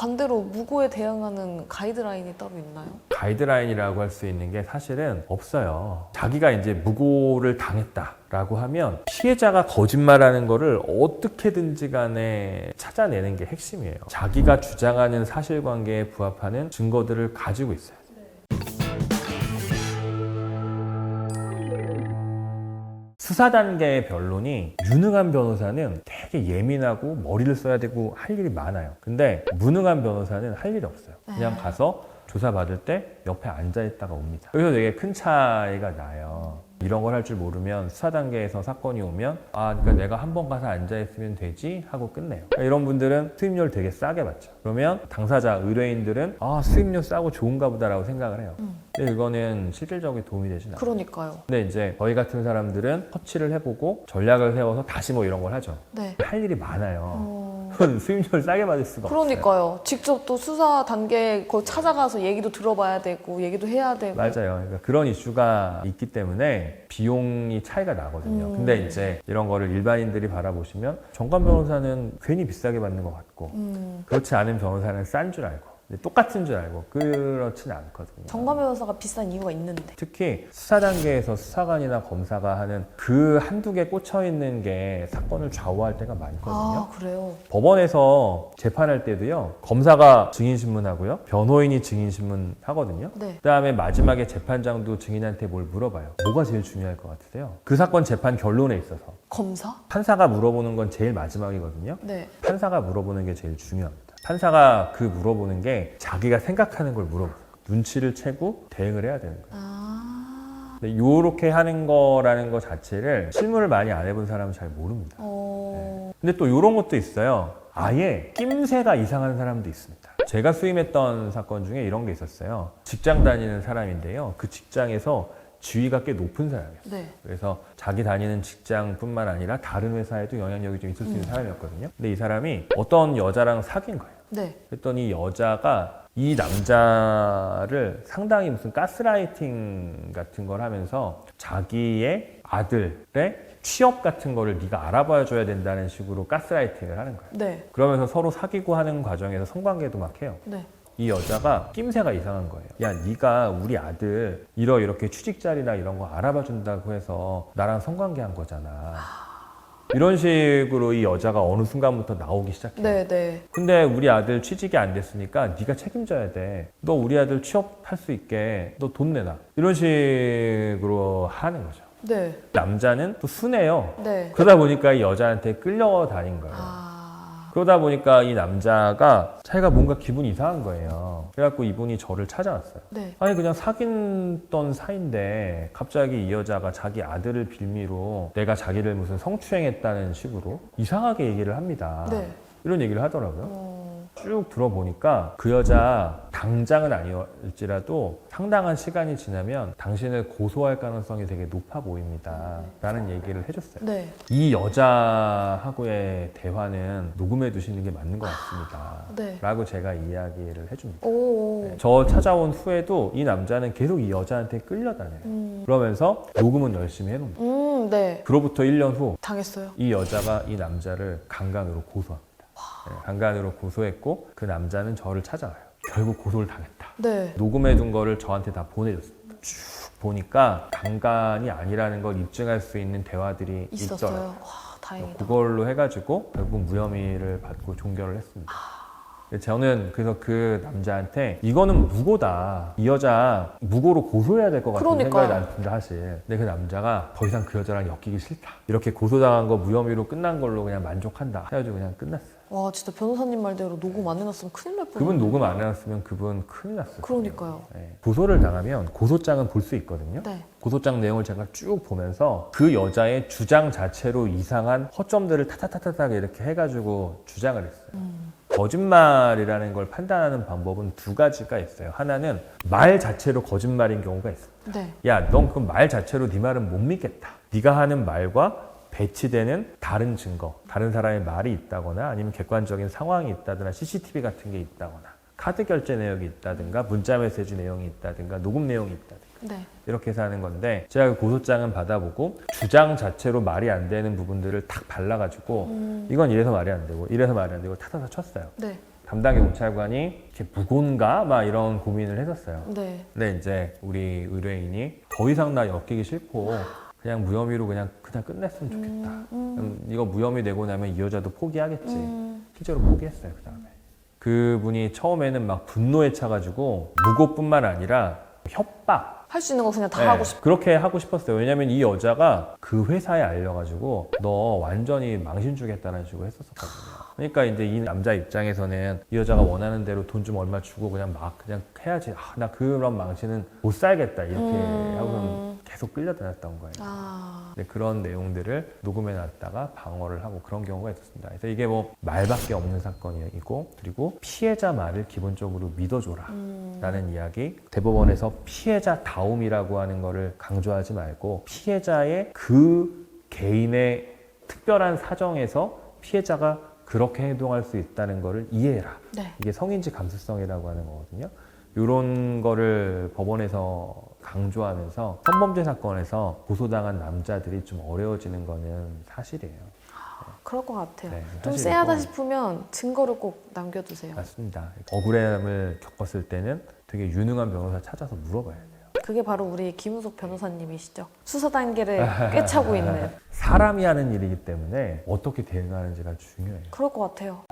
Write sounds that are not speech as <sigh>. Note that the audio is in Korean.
반대로 무고에 대응하는 가이드라인이 따로 있나요? 가이드라인이라고 할 수 있는 게 사실은 없어요. 자기가 이제 무고를 당했다라고 하면 피해자가 거짓말하는 거를 어떻게든지 간에 찾아내는 게 핵심이에요. 자기가 주장하는 사실관계에 부합하는 증거들을 가지고 있어요. 수사 단계의 변론이 유능한 변호사는 되게 예민하고 머리를 써야 되고 할 일이 많아요. 근데 무능한 변호사는 할 일이 없어요. 그냥 네. 가서 조사 받을 때 옆에 앉아 있다가 옵니다. 여기서 되게 큰 차이가 나요. 이런 걸 할 줄 모르면 수사 단계에서 사건이 오면 아, 그러니까 내가 한 번 가서 앉아 있으면 되지 하고 끝내요. 그러니까 이런 분들은 수임료를 되게 싸게 받죠. 그러면 당사자 의뢰인들은 아, 수임료 싸고 좋은가 보다라고 생각을 해요. 음. 근데 이거는 실질적인 도움이 되진 않아요. 그러니까요. 근데 이제 저희 같은 사람들은 터치를 해보고 전략을 세워서 다시 뭐 이런 걸 하죠. 네. 할 일이 많아요. 어... 그건 <laughs> 수임료를 싸게 받을 수가 없어요. 그러니까요. 직접 또 수사 단계에 거 찾아가서 얘기도 들어봐야 되고 얘기도 해야 되고. 맞아요. 그러니까 그런 이슈가 있기 때문에 비용이 차이가 나거든요. 음. 근데 이제 이런 거를 일반인들이 바라보시면 정관 변호사는 괜히 비싸게 받는 것 같고 음, 그렇지 않은 변호사는 싼 줄 알고 똑같은 줄 알고 그렇지는 않거든요. 정관 변호사가 비싼 이유가 있는데. 특히 수사 단계에서 수사관이나 검사가 하는 그 한두 개 꽂혀 있는 게 사건을 좌우할 때가 많거든요. 아 그래요. 법원에서 재판할 때도요 검사가 증인 신문하고요 변호인이 증인 신문 하거든요 네. 그다음에 마지막에 재판장도 증인한테 뭘 물어봐요 뭐가 제일 중요할 것 같으세요 그 사건 재판 결론에 있어서 검사? 판사가 물어보는 건 제일 마지막이거든요 네. 판사가 물어보는 게 제일 중요합니다 판사가 그 물어보는 게 자기가 생각하는 걸 거예요 눈치를 채고 대응을 해야 되는 거예요 아. 근데 요렇게 하는 거라는 거 자체를 실무를 많이 안 해본 사람은 잘 모릅니다 어. 근데 또 이런 것도 있어요. 아예 낌새가 이상한 사람도 있습니다. 제가 수임했던 사건 중에 이런 게 있었어요. 직장 다니는 사람인데요. 그 직장에서 지위가 꽤 높은 사람이에요. 네. 그래서 자기 다니는 직장뿐만 아니라 다른 회사에도 영향력이 좀 있을 수 있는 음. 사람이었거든요. 근데 이 사람이 어떤 여자랑 사귄 거예요. 네. 그랬더니 여자가 이 남자를 상당히 무슨 가스라이팅 같은 걸 하면서 자기의 아들의 취업 같은 거를 네가 알아봐 줘야 된다는 식으로 가스라이팅을 하는 거예요. 네. 그러면서 서로 사귀고 하는 과정에서 성관계도 막 해요. 네. 이 여자가 낌새가 이상한 거예요. 야, 네가 우리 아들 이러 이렇게 취직 자리나 이런 거 알아봐 준다고 해서 나랑 성관계 한 거잖아. 이런 식으로 이 여자가 어느 순간부터 나오기 시작해요. 네. 네. 근데 우리 아들 취직이 안 됐으니까 네가 책임져야 돼. 너 우리 아들 취업할 수 있게 너 돈 내놔. 이런 식으로 하는 거죠. 네. 남자는 또 순해요. 네. 그러다 보니까 이 여자한테 끌려다닌 거예요. 아. 그러다 보니까 이 남자가 자기가 뭔가 기분이 이상한 거예요. 그래갖고 이분이 저를 찾아왔어요. 네. 아니 그냥 사귄던 사이인데 갑자기 이 여자가 자기 아들을 빌미로 내가 자기를 무슨 성추행했다는 식으로 이상하게 얘기를 합니다. 네. 이런 얘기를 하더라고요. 어. 쭉 들어보니까 그 여자 당장은 아니었지라도 상당한 시간이 지나면 당신을 고소할 가능성이 되게 높아 보입니다. 라는 얘기를 해줬어요. 네. 이 여자하고의 대화는 녹음해 두시는 게 맞는 것 같습니다. 네. 라고 제가 이야기를 해줍니다. 오. 네, 저 찾아온 후에도 이 남자는 계속 이 여자한테 끌려다녀요. 음. 그러면서 녹음은 열심히 해놓습니다. 음. 네. 그로부터 1년 후 당했어요. 이 여자가 이 남자를 강간으로 고소합니다. 네, 강간으로 고소했고 그 남자는 저를 찾아와요. 결국 고소를 당했다. 네. 녹음해둔 거를 저한테 다 보내줬습니다. 쭉 보니까 강간이 아니라는 걸 입증할 수 있는 대화들이 있었어요. 있더라고요. 와, 다행이다. 그걸로 해가지고 결국 무혐의를 받고 종결을 했습니다. 저는 그래서 그 남자한테 이거는 무고다. 이 여자 무고로 고소해야 될 것 같은 그러니까요. 생각이 났습니다, 사실. 근데 그 남자가 더 이상 그 여자랑 엮이기 싫다. 이렇게 고소당한 거 무혐의로 끝난 걸로 그냥 만족한다. 해가지고 그냥 끝났어요. 와, 진짜 변호사님 말대로 녹음 안 해놨으면 큰일 날 뻔. 그분 녹음 안 해놨으면 그분 큰일 났어요. 그러니까요. 네. 고소를 당하면 고소장은 볼 수 있거든요. 네. 고소장 내용을 제가 쭉 보면서 그 여자의 주장 자체로 이상한 허점들을 타타타타타 이렇게 해가지고 주장을 했어요. 음. 거짓말이라는 걸 판단하는 방법은 두 가지가 있어요. 하나는 말 자체로 거짓말인 경우가 있어요. 네. 야, 넌 그 말 자체로 네 말은 못 믿겠다. 네가 하는 말과 배치되는 다른 증거, 다른 사람의 말이 있다거나 아니면 객관적인 상황이 있다거나 CCTV 같은 게 있다거나 카드 결제 내역이 있다든가 문자 메시지 내용이 있다든가 녹음 내용이 있다든가 네. 이렇게 해서 하는 건데 제가 그 고소장은 받아보고 주장 자체로 말이 안 되는 부분들을 탁 발라가지고 음. 이건 이래서 말이 안 되고 이래서 말이 안 되고 타타타 쳤어요. 네. 담당 경찰관이 이렇게 무고인가 막 이런 고민을 했었어요. 네. 근데 이제 우리 의뢰인이 더 이상 나 엮이기 싫고 그냥 무혐의로 그냥 그냥 끝냈으면 좋겠다. 음, 음, 음, 이거 무혐의 되고 나면 이 여자도 포기하겠지. 음. 실제로 포기했어요 그 다음에. 그분이 처음에는 막 분노에 차가지고 무고뿐만 아니라 협박. 할 수 있는 거 그냥 다 네, 하고 싶어. 그렇게 하고 싶었어요. 왜냐면 이 여자가 그 회사에 알려가지고 너 완전히 망신 주겠다는 식으로 했었거든요. 그러니까 이제 이 남자 입장에서는 이 여자가 원하는 대로 돈 좀 얼마 주고 그냥 막 그냥 해야지. 아, 나 그런 망신은 못 살겠다 이렇게 음. 하고선 계속 끌려다녔던 거예요. 아, 네, 그런 내용들을 녹음해 놨다가 방어를 하고 그런 경우가 있었습니다. 그래서 이게 뭐 말밖에 없는 사건이고 그리고 피해자 말을 기본적으로 믿어줘라. 음, 라는 이야기 대법원에서 피해자 다움이라고 하는 거를 강조하지 말고 피해자의 그 개인의 특별한 사정에서 피해자가 그렇게 행동할 수 있다는 거를 이해해라. 네. 이게 성인지 감수성이라고 하는 거거든요. 이런 거를 법원에서 강조하면서 성범죄 사건에서 고소당한 남자들이 좀 어려워지는 거는 사실이에요. 그럴 것 같아요. 네, 좀 사실이고. 쎄하다 싶으면 증거를 꼭 남겨두세요. 맞습니다. 억울함을 겪었을 때는 되게 유능한 변호사 찾아서 물어봐야 돼요. 그게 바로 우리 김우석 변호사님이시죠. 수사 단계를 <laughs> 꿰차고 있는. 사람이 하는 일이기 때문에 어떻게 대응하는지가 중요해요. 그럴 것 같아요.